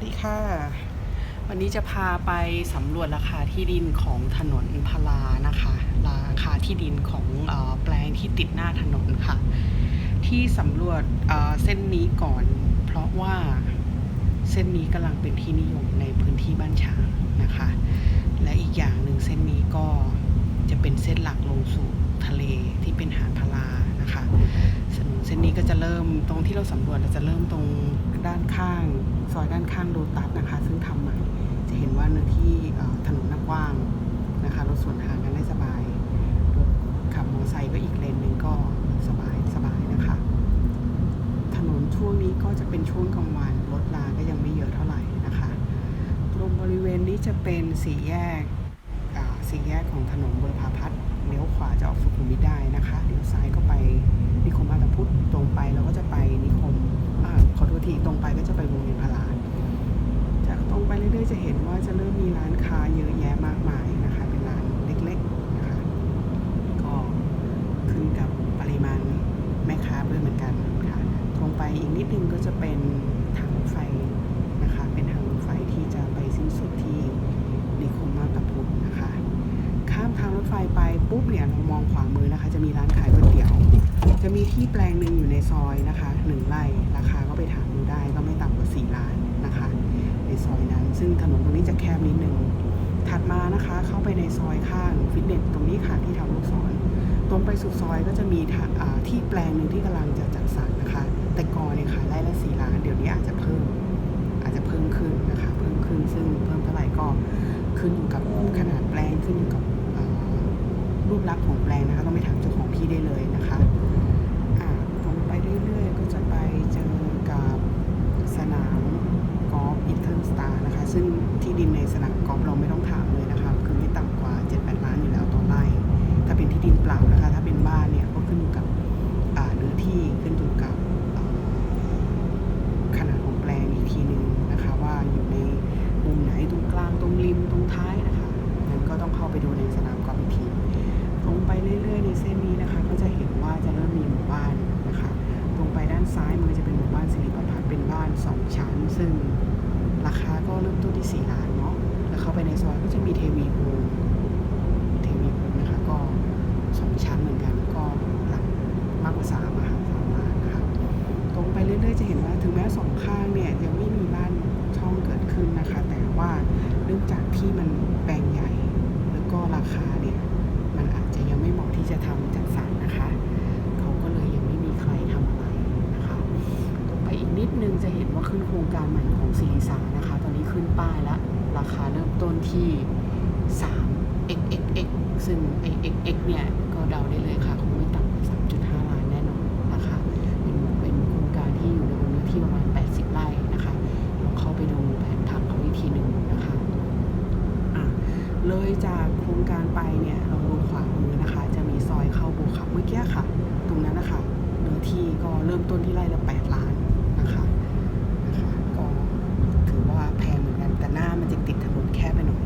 วัสดีค่ะ วันนี้จะพาไปสำรวจราคาที่ดินของถนนพลานะคะ ราคาที่ดินของอแปลงที่ติดหน้าถนนค่ะ ที่สำรวจเส้นนี้ก่อน เพราะว่าเส้นนี้กำลังเป็นที่นิยมในพื้นที่บ้านฉางนะคะ และอีกอย่างหนึ่งเส้นนี้ก็จะเป็นเส้นหลักลงสู่ทะเลที่เป็นหาดพลานะคะเส้นนี้ก็จะเริ่มตรงที่เราสำรวจเราจะเริ่มตรงด้านข้าง ซอยด้านข้างโลตัสนะคะ ซึ่งทำใหม่จะเห็นว่าเนื้อที่ถนนหน้ากว้างนะคะรถสวนทางกันได้สบายรถขับมอเตอร์ไซค์ก็อีกเลนหนึ่งก็สบายสบายนะคะ ถนนช่วงนี้ก็จะเป็นช่วงกลางวันรถราก็ยังไม่เยอะเท่าไหร่นะคะตรงบริเวณนี้จะเป็นสี่แยกสี่แยกของถนนบุรพาพัฒน์เลี้ยวขวาจะออกสุขุมวิทได้นะคะเลี้ยวซ้ายก็ไปนิคมอัตพุทธตรงไปเราก็จะไปนิคมอขอโทษทีตรงไปก็จะไปวงเวียนพลาจากตรงไปเรื่อยๆจะเห็นว่าจะเริ่มมีร้านค้าเยอะแยะมากมายนะคะ เป็นร้านเล็กๆนะคะ ก็ขึ้นกับปริมาณแม่ค้าด้วยเหมือนกันค่ะตรงไป อีกนิดนึงก็จะเป็นทางรถไฟนะคะ เป็นทางรถไฟที่จะไปสิ้นสุดที่นิคมมาบตาพุธนะคะ ข้ามทางรถไฟไปปุ๊บเนี่ยเรามองขวามือนะคะ จะมีร้านขายก๋วยเตี๋ยว จะมีที่แปลงหนึ่งอยู่ในซอยนะคะหนึ่งไร่ราคาก็ไปถามดูได้ก็ไม่ต่ำกว่าสี่ล้านนะคะ ในซอยนั้น ซึ่งถนนตรงนี้จะแคบนิดนึงถัดมานะคะเข้าไปในซอยข้างฟิตเนสตรงนี้ค่ะที่ทำลูกศรตรงไปสุดซอยก็จะมีที่แปลงหนึ่งที่กำลังจะจัดสรรายไร่ละสี่ล้าน เดี๋ยวนี้อาจจะเพิ่มอาจจะเพิ่มขึ้นนะคะเพิ่มขึ้นซึ่งเพิ่มเท่าไหร่ก็ขึ้นอยู่กับขนาดแปลงขึ้นอยู่กับรูปลักษณ์ของแปลงนะคะต้องไปถามเจ้าของที่ได้เลยนะคะ สองชั้น ซึ่งราคาก็เริ่มต้นที่สี่ล้านเนาะแล้วเข้าไปในซอยก็จะมีเทวีโฮมเทวีภูมินะคะก็สองชั้นเหมือนกันก็หลักมากกว่าสามอะค่ะสามล้านนะคะตรงไปเรื่อยๆจะเห็นว่าถึงแม้สองข้างเนี่ยยังไม่มีบ้านช่องเกิดขึ้นนะคะ แต่ว่าเนื่องจากที่มัน การใหม่ของศิริสานะคะ ตอนนี้ขึ้นป้ายแล้วราคาเริ่มต้นที่3 x x x ซึ่งไอ x x เนี่ย ก็เดาได้เลยค่ะ คงไม่ต่ำกว่า3.5 ล้านแน่นอนนะคะ เป็นเป็นโครงการที่อยู่ในวงเนื้อที่ประมาณ 80 ไร่นะคะลองเข้าไปดูแผนผังเขาอีกทีหนึ่งนะคะอะเลยจากโครงการไปเนี่ยเราดูขวามือนะคะ จะมีซอยเข้าบูขับเมื่อกี้ค่ะ ตรงนั้นนะคะเนื้อที่ก็เริ่มต้นที่ไร่ละ8ล้านนะคะนะคะก็ถือว่าแพงเหมือนกัน แต่หน้ามันจะติดถนนแคบไปหน่อย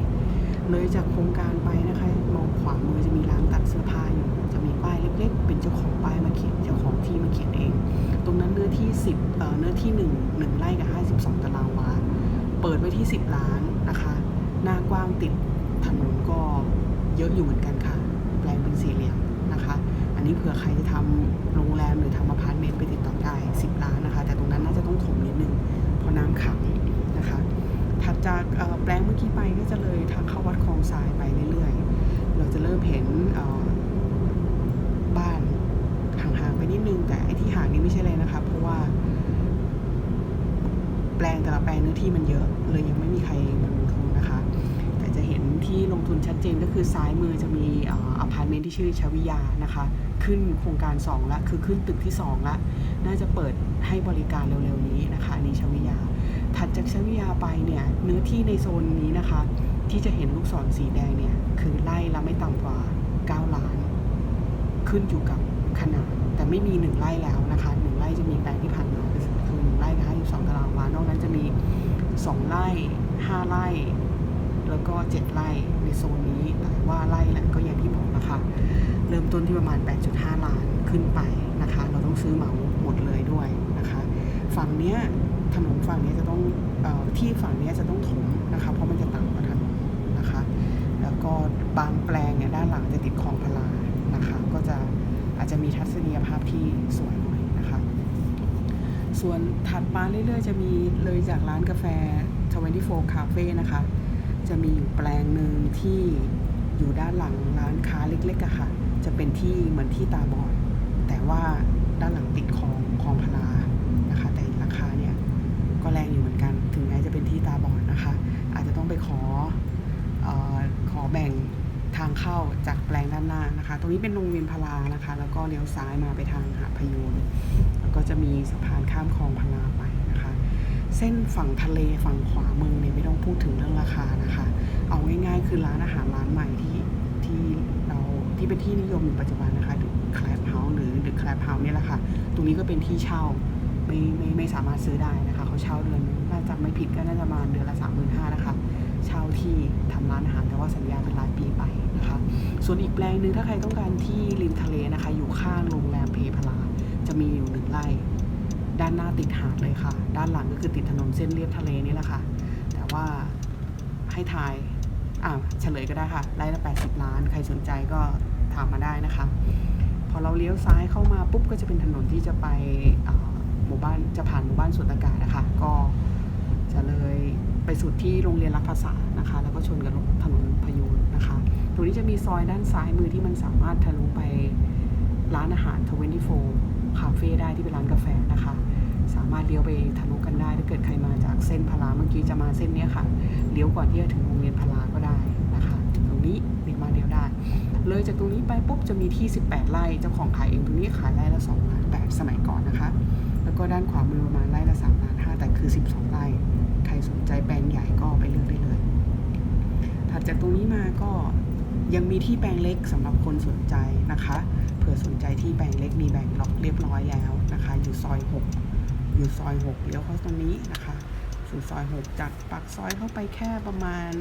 เลยจากโครงการไปนะคะ มองขวามือจะมีร้านตัดเสื้อผ้าอยู่ จะมีป้ายเล็กๆ เป็นเจ้าของป้ายมาเขียนเจ้าของที่มาเขียนเอง ตรงนั้นเนื้อที่ 10เอ่อเนื้อที่ 1 1ไร่กับ 52 ตารางวา เปิดไว้ที่ 10 ล้านนะคะ หน้ากว้างติดถนนก็เยอะอยู่เหมือนกันค่ะ แปลงเป็นสี่เหลี่ยมนะคะ อันนี้เผื่อใครจะทำโรงแรมหรือทำอพาร์ตเมนต์ไปติดต่อได้ 10 ล้านนะคะ แต่ตรงนั้นน่าจะต้องถมนิดนึงเพราะน้ำขัง ถัดจากแปลงเมื่อกี้ไปก็จะเลยทางเข้าวัดคลองทรายไปเรื่อยๆ เราจะเริ่มเห็นบ้านห่างๆไปนิดนึง แต่ไอ้ที่ห่างนี้ไม่ใช่เลยนะคะ เพราะว่า แปลงแต่ละแปลงเนื้อที่มันเยอะเลยยังไม่มีใครมาลงทุนนะคะ แต่จะเห็นที่ลงทุนชัดเจนก็คือซ้ายมือจะมีอ่ออ พาร์ตเมนต์ที่ชื่อชวิยานะคะ ขึ้นโครงการ 2 ละ คือขึ้นตึกที่ 2 ละ น่าจะเปิดให้บริการเร็วๆนี้นะคะอันนี้ชวิยา ถัดจากชวิยาไปเนี่ยเนื้อที่ในโซนนี้นะคะ ที่จะเห็นลูกศรสีแดงเนี่ยคือไล่ละไม่ต่ำกว่า 9 ล้าน ขึ้นอยู่กับขนาด แต่ไม่มีหนึ่งไร่แล้วนะคะหนึ่งไร่จะมีแปลงที่ผ่านมาคือหนึ่งไร่กับห้าสิบสองตารางวานอกนั้นจะมีสองไร่ห้าไร่ แล้วก็เจ็ดไร่ในโซนนี้แต่ว่าไร่แหละก็อย่างที่บอกนะคะ เริ่มต้นที่ประมาณ 8.5 ล้านขึ้นไปนะคะ เราต้องซื้อเหมาหมดเลยด้วยนะคะ ฝั่งเนี้ยถนนฝั่งนี้จะต้องออที่ฝั่งนี้จะต้องถมนะคะ เพราะมันจะต่ำกว่าถนนนะคะ แล้วก็บางแปลงเนี่ยด้านหลังจะติดคลองพลานะคะ ก็จะอาจจะมีทัศนียภาพที่สวยหน่อยนะคะ ส่วนถัดมาเรื่อยๆ จะมีเลยจากร้านกาแฟ 24 Cafe นะคะ จะมีอยู่แปลงหนึ่งที่อยู่ด้านหลังร้านค้าเล็กๆอะค่ะ จะเป็นที่เหมือนที่ตาบอด แต่ว่าด้านหลังติดคลองคลองพลานะคะ แต่ราคาเนี่ยก็แรงอยู่เหมือนกัน ถึงแม้จะเป็นที่ตาบอดนะคะ อาจจะต้องไปขออขอแบ่งทางเข้าจากแปลงด้านหน้านะคะ ตรงนี้เป็นโรงเรียนพลานะคะ แล้วก็เลี้ยวซ้ายมาไปทางหาพยูนแล้วก็จะมีสะพานข้ามคลองพลาไป เส้นฝั่งทะเลฝั่งขวามือเนี่ยไม่ต้องพูดถึงเรื่องราคานะคะ เอาง่ายๆคือร้านอาหารร้านใหม่ที่ที่เราที่เป็นที่นิยมอยู่ปัจจุบันนะคะดูคลาบเฮาส์หรือหรือคลาบเฮาส์เนี่ยแหละค่ะ ตรงนี้ก็เป็นที่เช่าไม่ไม่ไม่สามารถซื้อได้นะคะเขาเช่าเดือนน่าจะไม่ผิดก็น่าจะประมาณเดือนละสามหมื่นห้านะคะ เช่าที่ทำร้านอาหารแต่ว่าสัญญาเป็นรายปีไปนะคะ ส่วนอีกแปลงหนึ่งถ้าใครต้องการที่ริมทะเลนะคะ อยู่ข้างโรงแรมเพพลาจะมีอยู่หนึ่งไร่ ด้านหน้าติดหาดเลยค่ะ ด้านหลังก็คือติดถนนเส้นเลียบทะเลนี่แหละค่ะ แต่ว่าให้ทายอ่าเฉลยก็ได้ค่ะ ไร่ละ 80 ล้าน ใครสนใจก็ถามมาได้นะคะ พอเราเลี้ยวซ้ายเข้ามาปุ๊บก็จะเป็นถนนที่จะไปหมู่บ้านจะผ่านหมู่บ้านสวนอากาศนะคะ ก็จะเลยไปสุดที่โรงเรียนรัฐภาษานะคะ แล้วก็ชนกับถนนพยูนนะคะ ตรงนี้จะมีซอยด้านซ้ายมือที่มันสามารถทะลุไปร้านอาหาร 24 คาเฟ่ได้ที่เป็นร้านกาแฟนะคะ สามารถเลี้ยวไปทะลุกันได้ ถ้าเกิดใครมาจากเส้นพลาเมื่อกี้จะมาเส้นนี้ค่ะ เลี้ยวก่อนที่จะถึงโรงเรียนพลาก็ได้นะคะ ตรงนี้เลี้ยวมาเลี้ยวได้ เลยจากตรงนี้ไปปุ๊บจะมีที่ 18 ไร่ เจ้าของขายเองตรงนี้ขายไร่ละ2ล้านแปดสมัยก่อนนะคะ แล้วก็ด้านขวามือประมาณไร่ละ3ล้านห้าแต่คือ 12 ไร่ ใครสนใจแปลงใหญ่ก็ไปเลือกได้เลย ถัดจากตรงนี้มาก็ยังมีที่แปลงเล็กสำหรับคนสนใจนะคะ เผื่อสนใจที่แปลงเล็กมีแบ่งล็อกเรียบร้อยแล้วนะคะ อยู่ซอย 6 อยู่ซอย 6เลี้ยวเข้าตรงนี้นะคะสู่ซอย 6 จากปากซอยเข้าไปแค่ประมาณ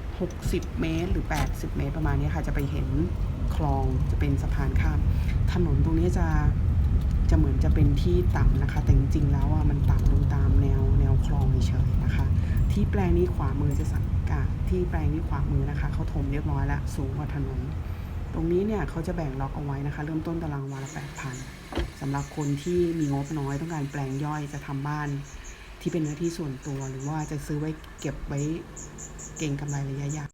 60 เมตร หรือ 80 เมตรประมาณนี้ค่ะ จะไปเห็นคลองจะเป็นสะพานข้าม ถนนตรงนี้จะจะเหมือนจะเป็นที่ต่ำนะคะ แต่จริงๆแล้วอะมันต่ำลงตามแนวแนวคลองเฉยๆนะคะ ที่แปลงนี้ขวามือจะสังกาที่แปลงนี้ขวามือนะคะเขาถมเรียบร้อยแล้วสูงกว่าถนน ตรงนี้เนี่ยเขาจะแบ่งล็อกเอาไว้นะคะ เริ่มต้นตารางวาละ8,000สำหรับคนที่มีงบน้อยต้องการแปลงย่อยจะทำบ้าน ที่เป็นเนื้อที่ส่วนตัวหรือว่าจะซื้อไว้เก็บไว้เก่งกำไรระยะยาว